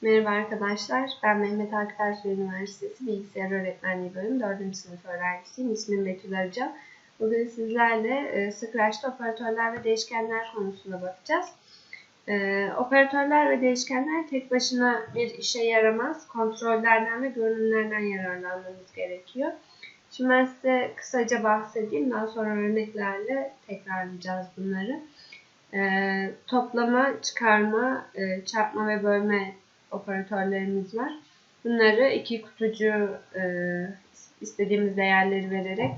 Merhaba arkadaşlar, ben Mehmet Akif Üniversitesi Bilgisayar Öğretmenliği Bölümü 4. sınıf öğrencisiyim. İsmim Betül Arıca. Bugün sizlerle e, Scratch'ta operatörler ve değişkenler konusuna bakacağız. E, operatörler ve değişkenler tek başına bir işe yaramaz. Kontrollerden ve görünümlerden yararlanmamız gerekiyor. Şimdi ben size kısaca bahsedeyim. Daha sonra örneklerle tekrarlayacağız bunları. E, toplama, çıkarma, e, çarpma ve bölme operatörlerimiz var. Bunları iki kutucu e, istediğimiz değerleri vererek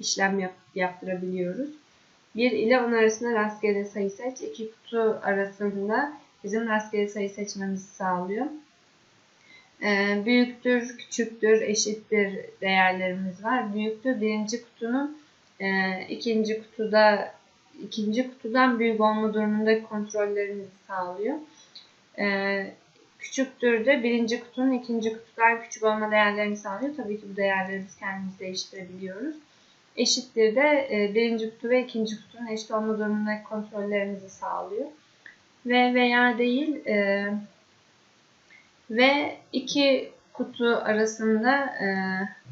işlem yap, yaptırabiliyoruz. 1 ile 10 arasında rastgele sayı seç. İki kutu arasında bizim rastgele sayı seçmemizi sağlıyor. E, büyüktür, küçüktür, eşittir değerlerimiz var. Büyüktür birinci kutunun e, ikinci kutuda ikinci kutudan büyük olma durumundaki kontrollerimizi sağlıyor. E, küçüktür de birinci kutunun ikinci kutudan küçük olma değerlerini sağlıyor. Tabii ki bu değerleri biz kendimiz değiştirebiliyoruz. Eşittir de e, birinci kutu ve ikinci kutunun eşit olma durumundaki kontrollerimizi sağlıyor. Ve veya değil e, ve iki kutu arasında e,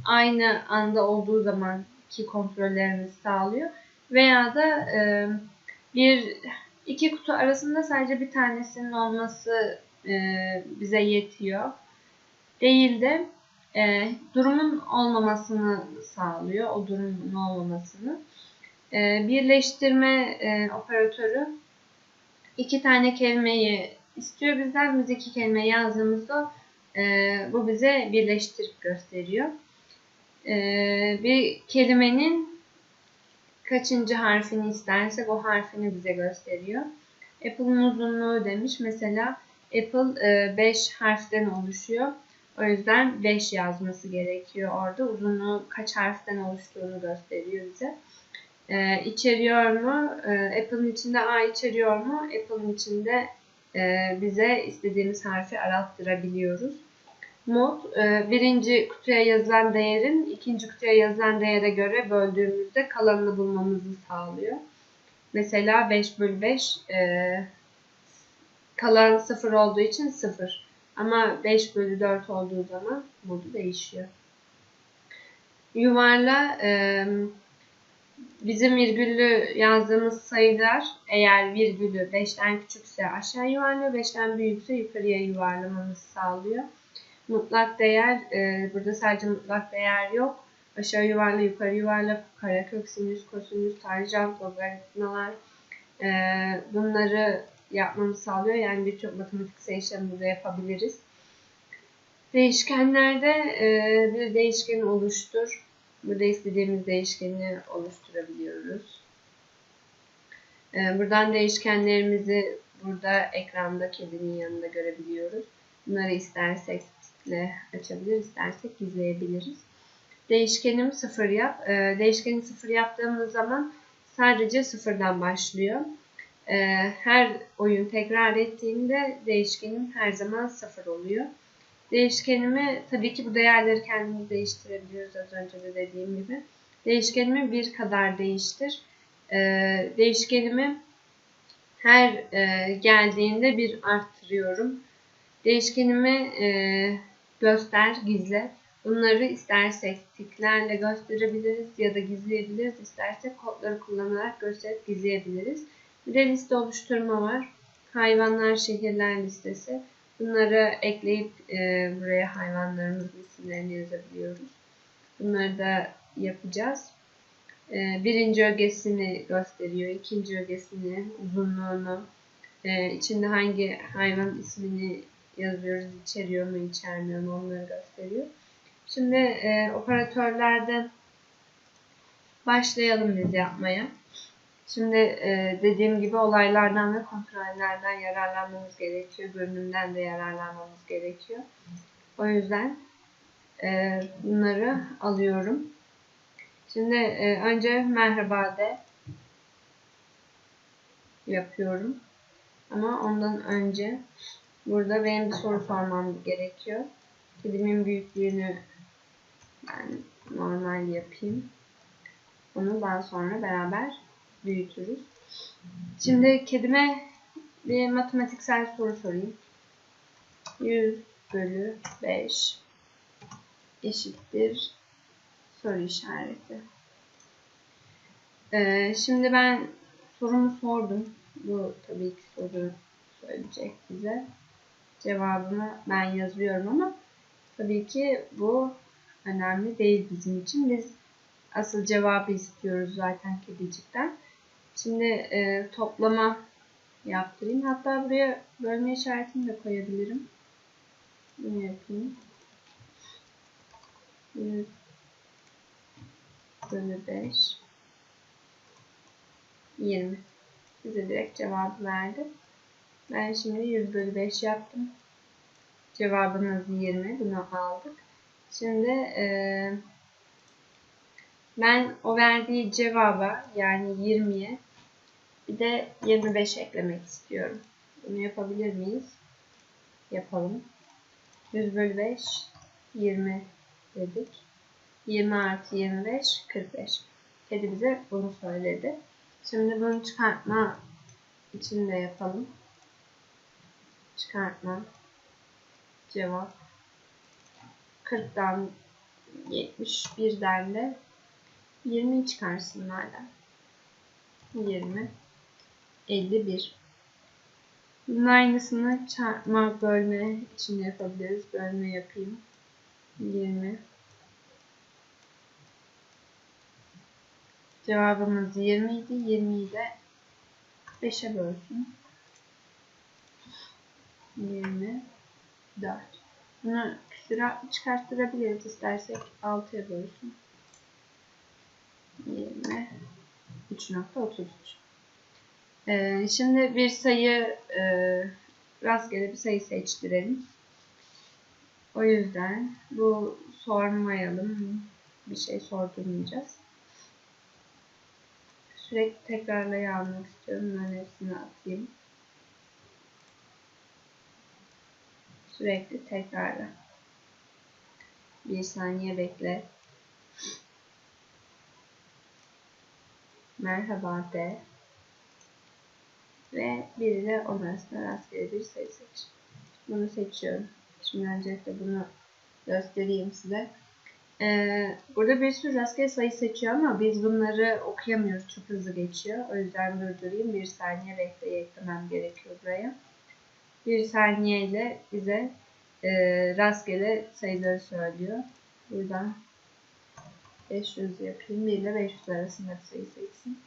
aynı anda olduğu zaman ki kontrollerimizi sağlıyor. Veya da bir iki kutu arasında sadece bir tanesinin olması e, bize yetiyor. Değil de e, durumun olmamasını sağlıyor. O durumun olmamasını. E, birleştirme e, operatörü iki tane kelimeyi istiyor bizden. Biz iki kelime yazdığımızda e, bu bize birleştirip gösteriyor. E, bir kelimenin kaçıncı harfini istersek o harfini bize gösteriyor. Apple'ın uzunluğu demiş. Mesela Apple 5 e, harften oluşuyor. O yüzden 5 yazması gerekiyor orada. Uzunluğu kaç harften oluştuğunu gösteriyor bize. Ee, içeriyor mu? Ee, Apple'ın içinde A içeriyor mu? Apple'ın içinde e, bize istediğimiz harfi arattırabiliyoruz. Mod, e, birinci kutuya yazılan değerin ikinci kutuya yazılan değere göre böldüğümüzde kalanını bulmamızı sağlıyor. Mesela 5 bölü 5 e, kalan 0 olduğu için 0. Ama 5 bölü 4 olduğu zaman modu değişiyor. Yuvarla e, bizim virgüllü yazdığımız sayılar eğer virgülü 5'ten küçükse aşağı yuvarlıyor, 5'ten büyükse yukarıya yuvarlamamızı sağlıyor. Mutlak değer, e, burada sadece mutlak değer yok. Aşağı yuvarla, yukarı yuvarla, karekök, sinüs, kosinüs, tanjant, logaritmalar e, bunları yapmamızı sağlıyor. Yani birçok matematiksel işlemi burada yapabiliriz. Değişkenlerde e, bir değişkeni oluştur. Burada istediğimiz değişkeni oluşturabiliyoruz. E, buradan değişkenlerimizi burada ekranda kedinin yanında görebiliyoruz. Bunları istersek tıkla açabilir, istersek gizleyebiliriz. Değişkenim sıfır yap. E, değişkeni sıfır yaptığımız zaman sadece sıfırdan başlıyor. Ee, her oyun tekrar ettiğimde değişkenim her zaman sıfır oluyor. Değişkenimi tabii ki bu değerleri kendimiz değiştirebiliyoruz az önce de dediğim gibi. Değişkenimi bir kadar değiştir. Ee, değişkenimi her e, geldiğinde bir arttırıyorum. Değişkenimi e, göster, gizle. Bunları istersek tiklerle gösterebiliriz ya da gizleyebiliriz. İstersek kodları kullanarak gösterip gizleyebiliriz. Bir de liste oluşturma var. Hayvanlar, şehirler listesi. Bunları ekleyip e, buraya hayvanlarımızın isimlerini yazabiliyoruz. Bunları da yapacağız. E, birinci ögesini gösteriyor. ikinci ögesini, uzunluğunu, e, içinde hangi hayvan ismini yazıyoruz, içeriyor mu, içermiyor mu onları gösteriyor. Şimdi e, operatörlerden başlayalım biz yapmaya. Şimdi e, dediğim gibi olaylardan ve kontrollerden yararlanmamız gerekiyor. Görünümden de yararlanmamız gerekiyor. O yüzden e, bunları alıyorum. Şimdi e, önce merhaba de yapıyorum. Ama ondan önce burada benim bir soru sormam gerekiyor. Kedimin büyüklüğünü ben normal yapayım. Onu daha sonra beraber büyütürüz. Şimdi kedime bir matematiksel soru sorayım. 100 bölü 5 eşittir soru işareti. Ee, şimdi ben sorumu sordum. Bu tabii ki soru söyleyecek bize. Cevabını ben yazıyorum ama tabii ki bu önemli değil bizim için. Biz asıl cevabı istiyoruz zaten kedicikten. Şimdi e, toplama yaptırayım. Hatta buraya bölme işaretini de koyabilirim. Bunu yapayım. 100 bölü 5 20 Size direkt cevabı verdi. Ben şimdi 100 bölü 5 yaptım. Cevabınız 20. Bunu aldık. Şimdi e, ben o verdiği cevaba yani 20'ye bir de 25 eklemek istiyorum. Bunu yapabilir miyiz? Yapalım. 100 bölü 5 20 dedik. 20 artı 25 45. Kedi bize bunu söyledi. Şimdi bunu çıkartma için de yapalım. Çıkartma. Cevap. 40'dan 71'den de 20 çıkarsın madem. 20 51 Bunun aynısını çarpma bölme için yapabiliriz. Bölme yapayım. 20 Cevabımız 20 idi. 20'yi de 5'e bölsün. 24 Bunu küsüre çıkarttırabiliriz istersek 6'ya bölsün. 20 3.33 ee, Şimdi bir sayı e, rastgele bir sayı seçtirelim. O yüzden bu sormayalım. Bir şey sordurmayacağız. Sürekli tekrarlaya almak istiyorum. Ben hepsini atayım. Sürekli tekrarla. Bir saniye bekle. Merhaba de. Ve biri de onun arasında rastgele bir sayı seç. Bunu seçiyorum. Şimdi öncelikle bunu göstereyim size. Ee, burada bir sürü rastgele sayı seçiyor ama biz bunları okuyamıyoruz. Çok hızlı geçiyor. O yüzden durdurayım. Bir saniye bekleye eklemem gerekiyor buraya. Bir saniyeyle bize e, rastgele sayıları söylüyor. Buradan 500 yapayım. 1 ile 500 arasında bir sayı seçsin.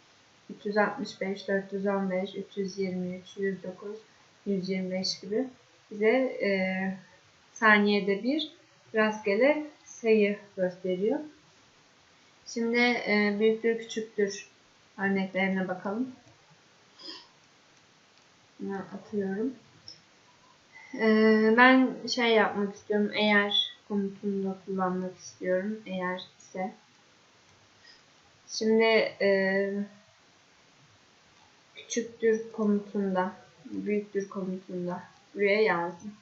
365, 415, 323, 109, 125 gibi bize e, saniyede bir rastgele sayı gösteriyor. Şimdi e, büyüktür küçüktür örneklerine bakalım. Bunu atıyorum. E, ben şey yapmak istiyorum. Eğer komutunu da kullanmak istiyorum. Eğer ise. Şimdi e, küçüktür komutunda, büyüktür komutunda buraya yazdım.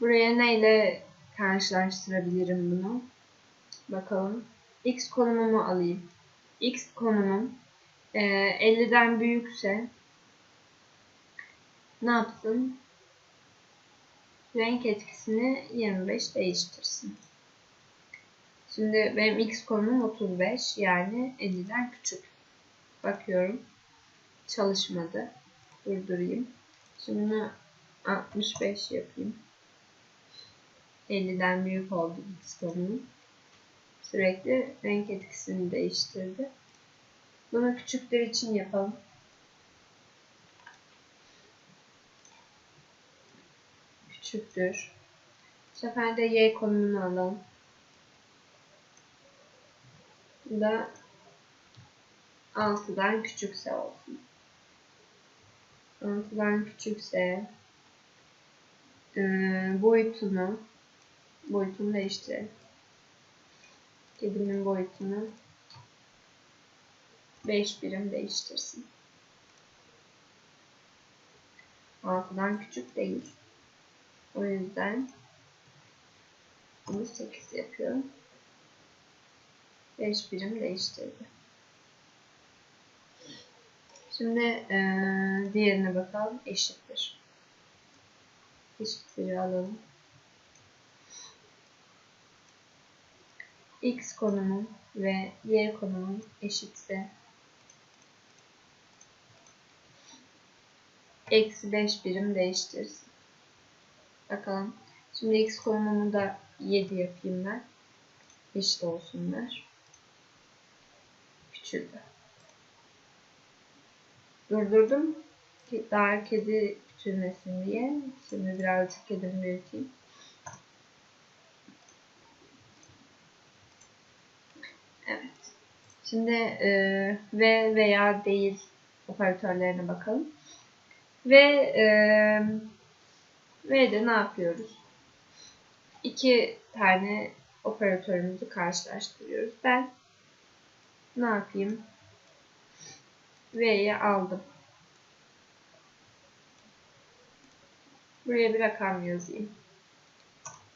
Buraya neyle karşılaştırabilirim bunu? Bakalım. X konumumu alayım. X konumum e, 50'den büyükse ne yapsın? Renk etkisini 25 değiştirsin. Şimdi benim X konumum 35 yani 50'den küçük. Bakıyorum. Çalışmadı. Durdurayım. Şimdi 65 yapayım. 50'den büyük oldu X konumu. Sürekli renk etkisini değiştirdi. Bunu küçükler için yapalım. Küçüktür. Bu sefer de Y konumunu alalım. Bu da 6'dan küçükse olsun. 6'dan küçükse boyutunu boyutunu değiştirelim. Kedimin boyutunu 5 birim değiştirsin. 6'dan küçük değil. O yüzden bunu 8 yapıyorum. 5 birim değiştirdi. Şimdi e, diğerine bakalım. Eşittir. Eşittir alalım. X konumu ve Y konumu eşitse eksi 5 birim değiştirsin. Bakalım. Şimdi X konumunu da 7 yapayım ben. Eşit olsunlar. Küçüldü. Durdurdum. Daha kedi küçülmesin diye. Şimdi birazcık kedimi büyüteyim. Evet. Şimdi e, ve veya değil operatörlerine bakalım. Ve e, V'de ne yapıyoruz? İki tane operatörümüzü karşılaştırıyoruz. Ben ne yapayım? V'yi aldım. Buraya bir rakam yazayım.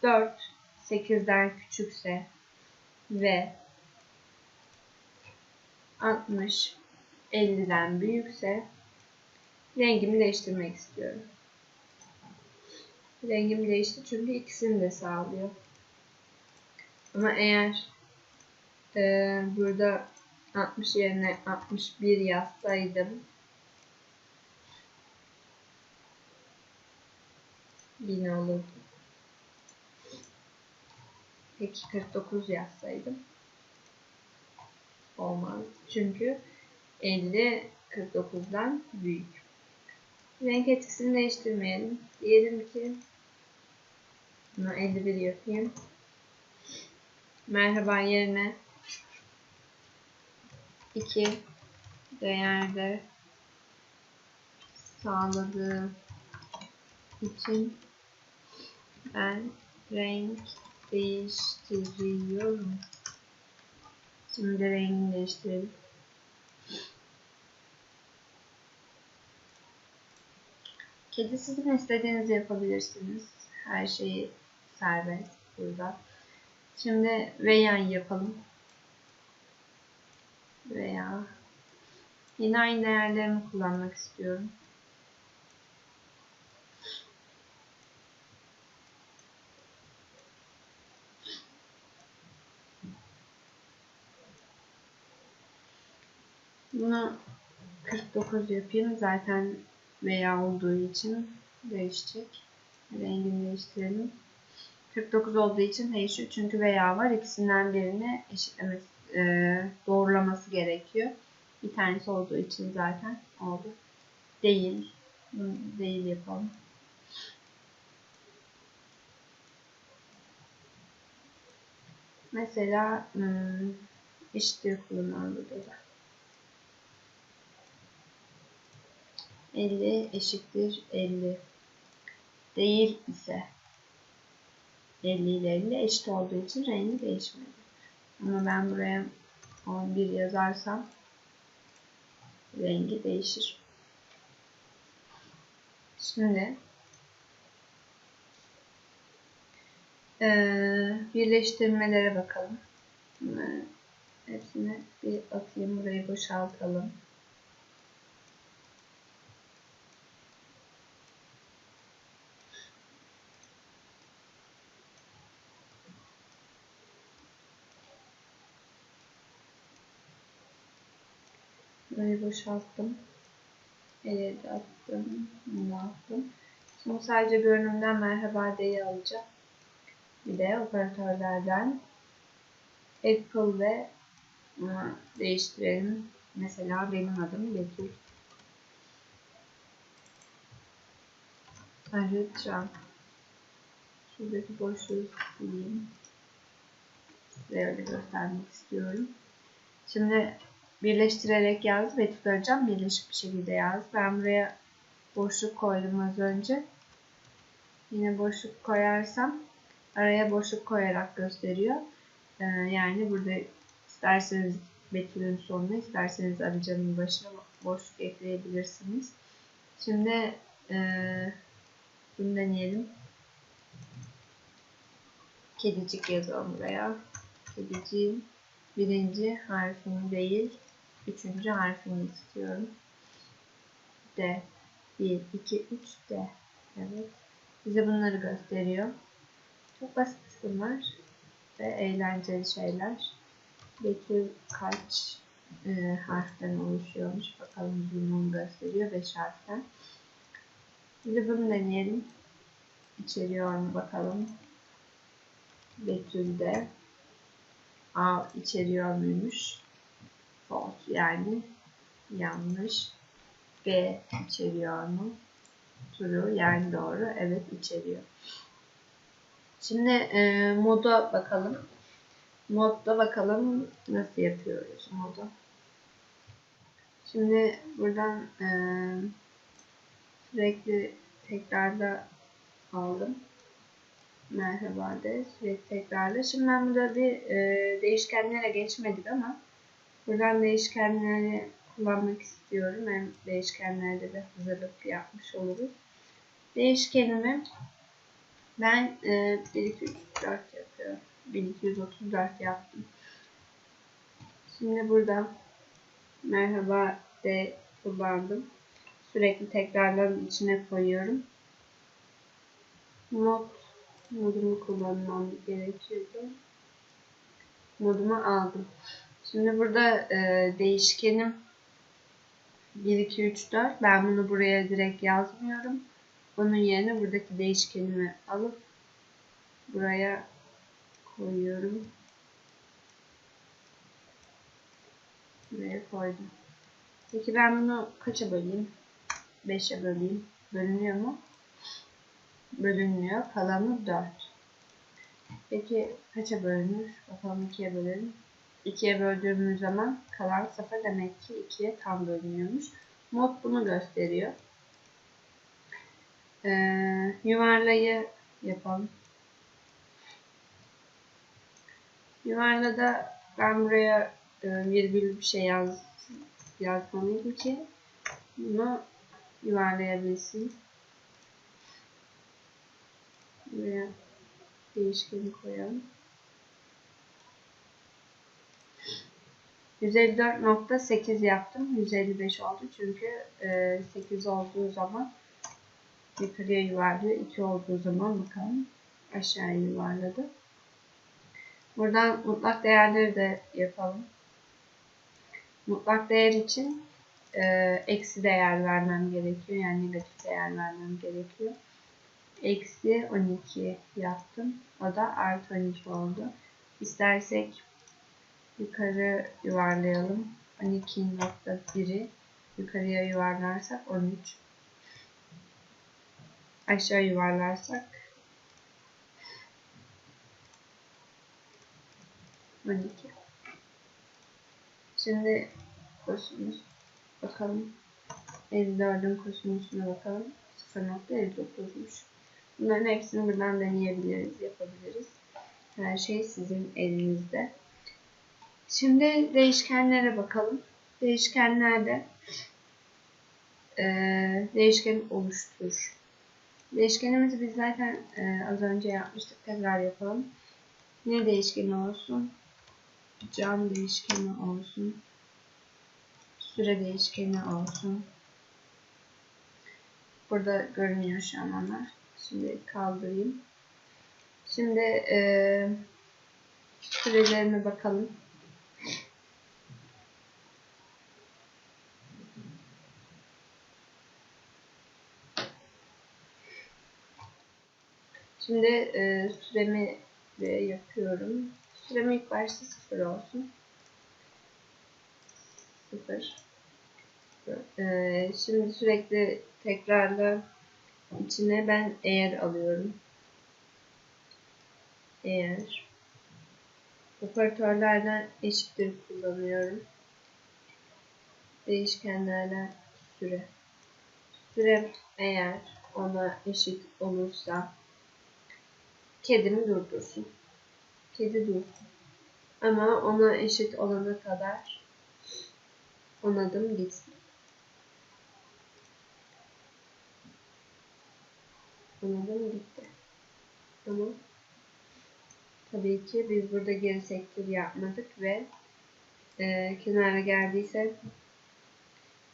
4 8'den küçükse ve 60 50'den büyükse rengimi değiştirmek istiyorum. Rengimi değişti çünkü ikisini de sağlıyor. Ama eğer e, burada 60 yerine 61 yazsaydım yine olurdu. Peki 49 yazsaydım olmaz. Çünkü 50 49'dan büyük. Renk etkisini değiştirmeyelim. Diyelim ki bunu 51 yapayım. Merhaba yerine 2 değerde sağladığı için ben renk değiştiriyorum. Şimdi rengini değiştirelim. Kedi sizin istediğinizi yapabilirsiniz. Her şeyi serbest burada. Şimdi veya yapalım. Veya yine aynı değerlerimi kullanmak istiyorum. Bunu 49 yapayım. Zaten veya olduğu için değişecek. Rengini değiştirelim. 49 olduğu için değişiyor. Çünkü veya var. İkisinden birini eşitlemesi, gerekiyor. Bir tanesi olduğu için zaten oldu. Değil. Değil yapalım. Mesela hmm, kullanalım burada da. 50 eşittir 50 değil ise 50 ile 50 eşit olduğu için rengi değişmedi. Ama ben buraya 11 yazarsam rengi değişir. Şimdi ee, birleştirmelere bakalım. Bunları hepsini bir atayım. Burayı boşaltalım. Burayı boşalttım. Ele attım. Bunu attım. Şimdi sadece görünümden merhaba diye alacağım. Bir de operatörlerden Apple ve değiştirelim. Mesela benim adım Betül. Arayacağım. Şuradaki boşluğu sileyim. Size öyle göstermek istiyorum. Şimdi birleştirerek yaz ve tutaracağım. Birleşik bir şekilde yaz. Ben buraya boşluk koydum az önce. Yine boşluk koyarsam araya boşluk koyarak gösteriyor. Ee, yani burada isterseniz Betül'ün sonuna isterseniz arayacağımın başına boşluk ekleyebilirsiniz. Şimdi e, bunu deneyelim. Kedicik yazalım buraya. Kediciğin birinci harfini değil üçüncü harfini istiyorum. D. 1, 2, 3 D. Evet. Bize bunları gösteriyor. Çok basit bunlar. ve eğlenceli şeyler. Betül kaç e, harften oluşuyormuş. Bakalım bunu gösteriyor. 5 harften. Şimdi bunu deneyelim. İçeriyor mu bakalım. Betül'de A içeriyor muymuş? False yani yanlış. B içeriyor mu? True yani doğru. Evet içeriyor. Şimdi e, moda bakalım. Modda bakalım nasıl yapıyoruz moda. Şimdi buradan e, sürekli tekrarda aldım. Merhaba de sürekli tekrarda. Şimdi ben burada bir e, değişkenlere geçmedik ama buradan değişkenleri kullanmak istiyorum. Hem değişkenlerde de hazırlık yapmış oluruz. Değişkenimi ben e, 1, 2, 3, 4 yapıyorum. 1234 yaptım. Şimdi burada merhaba de kullandım. Sürekli tekrarların içine koyuyorum. Mod modumu kullanmam gerekiyordu. Modumu aldım. Şimdi burada e, değişkenim 1, 2, 3, 4. Ben bunu buraya direkt yazmıyorum. Onun yerine buradaki değişkenimi alıp buraya koyuyorum. Buraya koydum. Peki ben bunu kaça böleyim? 5'e böleyim. Bölünüyor mu? Bölünmüyor. Kalanı 4. Peki kaça bölünür? Bakalım 2'ye bölelim. 2'ye böldüğümüz zaman kalan 0 demek ki 2'ye tam bölünüyormuş. Mod bunu gösteriyor. Ee, yuvarlayı yapalım. Yuvarlada ben buraya e, virgül bir şey yaz, yazmalıyım ki bunu yuvarlayabilsin. Buraya değişkeni koyalım. 154.8 yaptım. 155 oldu çünkü e, 8 olduğu zaman yukarıya yuvarlıyor. 2 olduğu zaman bakalım aşağıya yuvarladı. Buradan mutlak değerleri de yapalım. Mutlak değer için e, eksi değer vermem gerekiyor. Yani negatif değer vermem gerekiyor. Eksi 12 yaptım. O da artı 12 oldu. İstersek yukarı yuvarlayalım. 12.1'i yukarıya yuvarlarsak 13. Aşağı yuvarlarsak 12. Şimdi kosinüs bakalım. 54'ün kosinüsüne bakalım. 0.59'muş. Bunların hepsini buradan deneyebiliriz, yapabiliriz. Her şey sizin elinizde. Şimdi değişkenlere bakalım. Değişkenlerde e, değişken oluştur. Değişkenimizi biz zaten e, az önce yapmıştık. Tekrar yapalım. Ne değişkeni olsun? Can değişkeni olsun. Süre değişkeni olsun. Burada görünüyor şu an onlar. Şimdi kaldırayım. Şimdi e, sürelerine bakalım. Şimdi e, süremi de yapıyorum. Sürem ilk başta sıfır olsun. Sıfır. E, şimdi sürekli tekrarla içine ben eğer alıyorum. Eğer operatörlerden eşittir kullanıyorum. Değişkenlerden süre. Süre eğer ona eşit olursa kedimi durdursun. Kedi dursun. Ama ona eşit olana kadar on adım gitsin. On adım gitti. Tamam. Tabii ki biz burada geri sektir yapmadık ve e, kenara geldiyse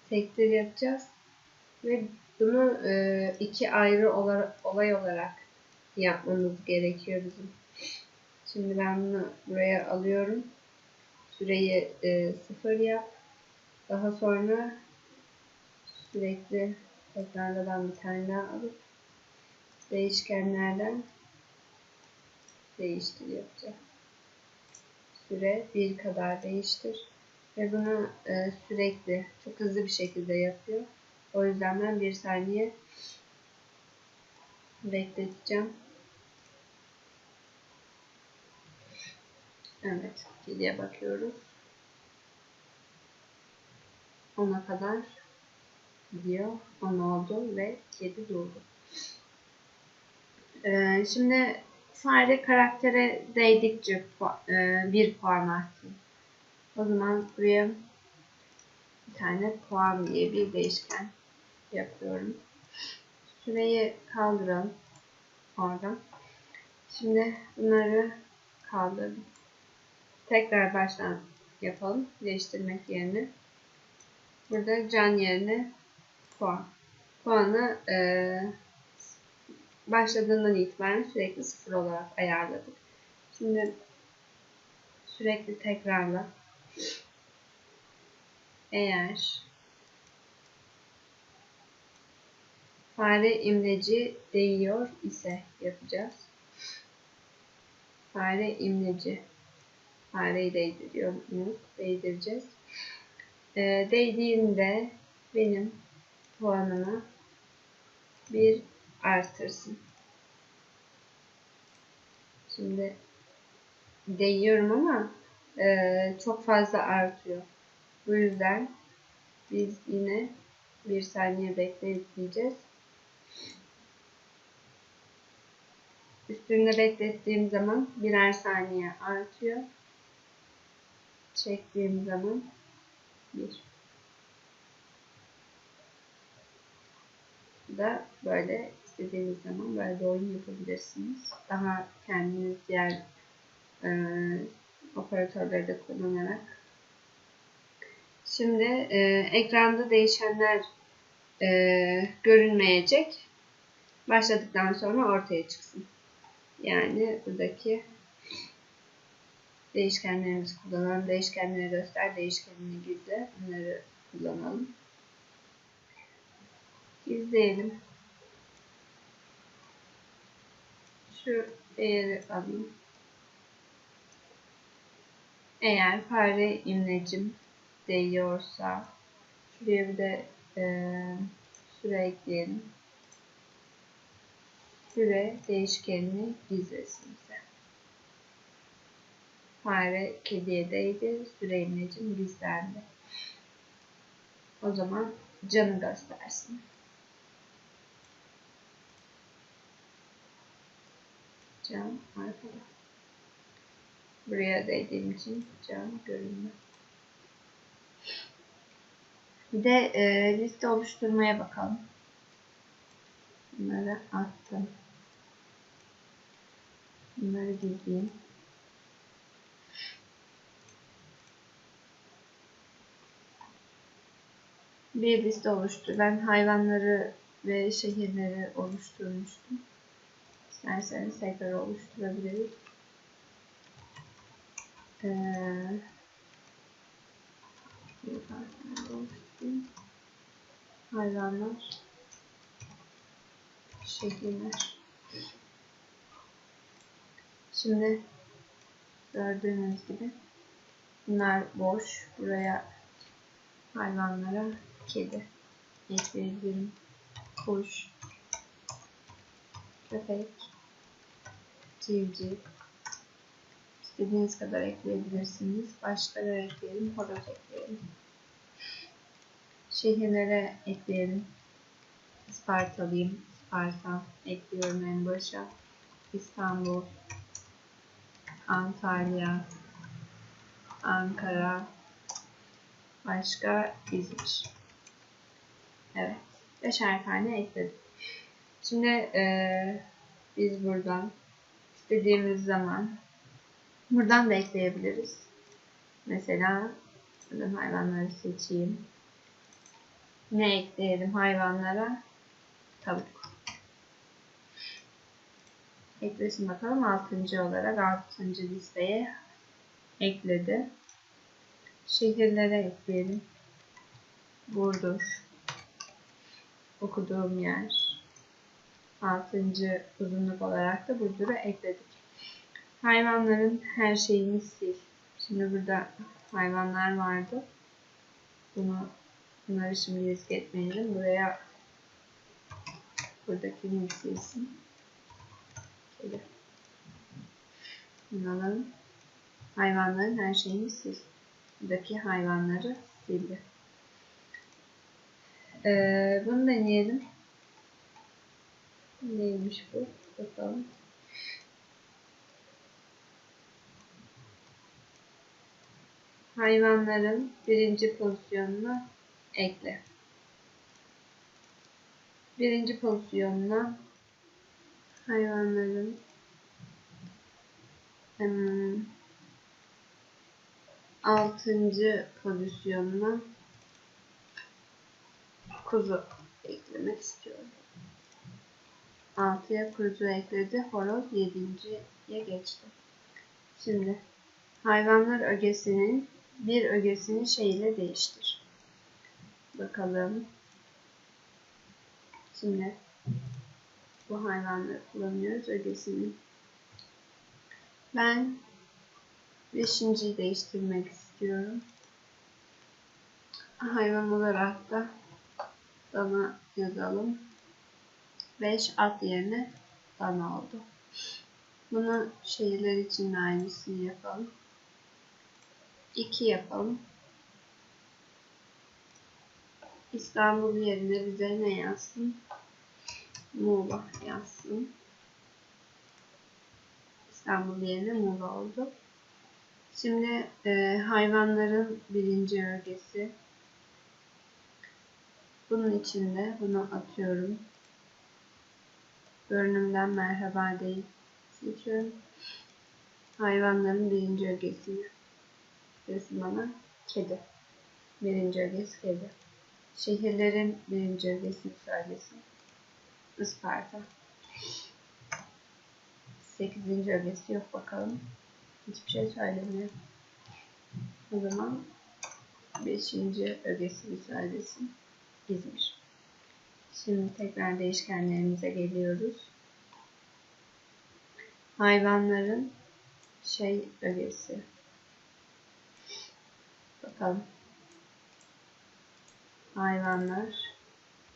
sektir yapacağız. Ve bunu e, iki ayrı olay olarak yapmamız gerekiyor bizim. Şimdi ben bunu buraya alıyorum. Süreyi e, sıfır yap. Daha sonra sürekli tekrardan bir tane daha alıp değişkenlerden değiştir yapacağım. Süre bir kadar değiştir. Ve bunu e, sürekli çok hızlı bir şekilde yapıyor. O yüzden ben bir saniye bekleteceğim. Evet, geriye bakıyoruz. Ona kadar gidiyor. 10 oldu ve 7 durdu. Ee, şimdi fare karaktere değdikçe bir puan arttı. O zaman buraya bir tane puan diye bir değişken yapıyorum. Süreyi kaldıralım oradan. Şimdi bunları kaldırdım. Tekrar baştan yapalım. Değiştirmek yerine. Burada can yerine puan. Puanı e, başladığından itibaren sürekli sıfır olarak ayarladık. Şimdi sürekli tekrarla. Eğer fare imleci değiyor ise yapacağız. Fare imleci. Fareyi değdiriyor muyuz? Değdireceğiz. Ee, değdiğinde benim puanımı bir artırsın. Şimdi değiyorum ama e, çok fazla artıyor. Bu yüzden biz yine bir saniye bekleyeceğiz. Üstünde beklettiğim zaman birer saniye artıyor. Çektiğim zaman bir. da böyle istediğiniz zaman böyle bir oyun yapabilirsiniz. Daha kendiniz diğer e, operatörleri de kullanarak. Şimdi e, ekranda değişenler e, görünmeyecek. Başladıktan sonra ortaya çıksın. Yani buradaki değişkenlerimizi kullanalım. Değişkenleri göster, değişkenini gizle. Bunları kullanalım. İzleyelim. Şu değeri alayım. Eğer fare imlecim değiyorsa şuraya bir de e, süre ekleyelim. Süre değişkenini gizlesin bize. Fare kediye değdi. Süre imlecim gizlendi. O zaman canı göstersin. Cam arkada. Buraya değdiğim için cam görünmez. Bir de e, liste oluşturmaya bakalım. Bunları attım. Bunları gizleyeyim. Bir liste oluştur. Ben hayvanları ve şehirleri oluşturmuştum. İsterseniz tekrar oluşturabiliriz. Ee, Hayvanlar, şehirler. Şimdi gördüğünüz gibi bunlar boş. Buraya hayvanlara kedi ekleyebilirim. Kuş, köpek, civciv. İstediğiniz kadar ekleyebilirsiniz. Başka da ekleyelim. Horoz ekleyelim. Şehirlere ekleyelim. Ispartalıyım. Isparta ekliyorum en başa. İstanbul, Antalya, Ankara, başka İzmir. Evet. Beşer tane ekledim. Şimdi e, biz buradan istediğimiz zaman buradan da ekleyebiliriz. Mesela buradan hayvanları seçeyim. Ne ekleyelim hayvanlara? Tavuk. Eklesin bakalım 6. olarak 6. listeye ekledi. Şehirlere ekleyelim. Burdur. Okuduğum yer. 6. uzunluk olarak da Burdur'u ekledik. Hayvanların her şeyini sil. Şimdi burada hayvanlar vardı. Bunu bunları şimdi risk etmeyelim. Buraya buradakini silsin. Şöyle. Bunu. Hayvanların her şeyini sil. Buradaki hayvanları sildi. Ee, bunu deneyelim. Neymiş bu? Bakalım. Hayvanların birinci pozisyonuna ekle. Birinci pozisyonuna hayvanların hmm, altıncı pozisyonuna kuzu eklemek istiyorum. 6'ya kuzu ekledi. Horoz 7.ye geçti. Şimdi hayvanlar ögesinin bir ögesini şey ile değiştir. Bakalım. Şimdi bu hayvanları kullanıyoruz ögesini. Ben beşinciyi değiştirmek istiyorum. Hayvan olarak da dana yazalım. 5 at yerine dana oldu. Bunu şehirler için de aynısını yapalım. 2 yapalım. İstanbul yerine bize ne yazsın? Muğla yazsın. İstanbul yerine Muğla oldu. Şimdi e, hayvanların birinci ögesi. Bunun içinde bunu atıyorum. Görünümden merhaba deyip seçiyorum. Hayvanların birinci ögesini. Burası bana kedi. Birinci ögesi kedi. Şehirlerin birinci ögesi söylesin. Isparta. Sekizinci ögesi yok bakalım. Hiçbir şey söylemiyor. O zaman beşinci ögesi söylesin. İzmir. Şimdi tekrar değişkenlerimize geliyoruz. Hayvanların şey ögesi. Bakalım. Hayvanlar,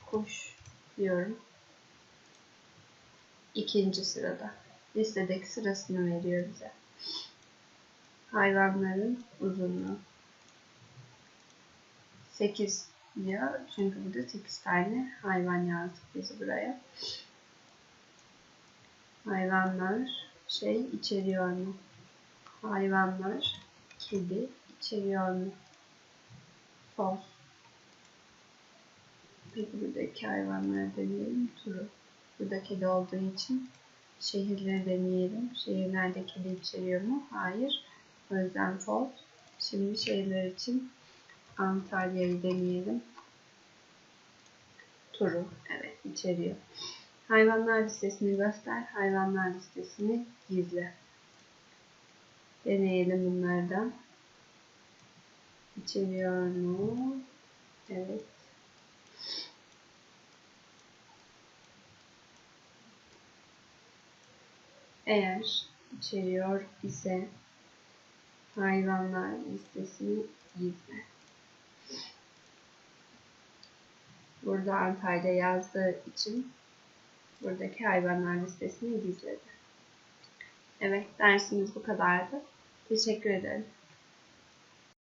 kuş diyorum. İkinci sırada. Listedeki sırasını veriyor bize. Hayvanların uzunluğu. 8 diyor. Çünkü burada 8 tane hayvan yazdık biz buraya. Hayvanlar şey içeriyor mu? Hayvanlar kedi içeriyor mu? False. Peki buradaki hayvanları deneyelim. Turu. Burada kedi olduğu için şehirleri deneyelim. Şehirlerde kedi içeriyor mu? Hayır. O yüzden false. Şimdi şehirler için Antalya'yı deneyelim. Turu. Evet içeriyor. Hayvanlar listesini göster. Hayvanlar listesini gizle. Deneyelim bunlardan. İçeriyor mu? Evet. Eğer içeriyor ise hayvanlar listesini gizle. Burada Antalya yazdığı için buradaki hayvanlar listesini gizledi. Evet dersimiz bu kadardı. Teşekkür ederim.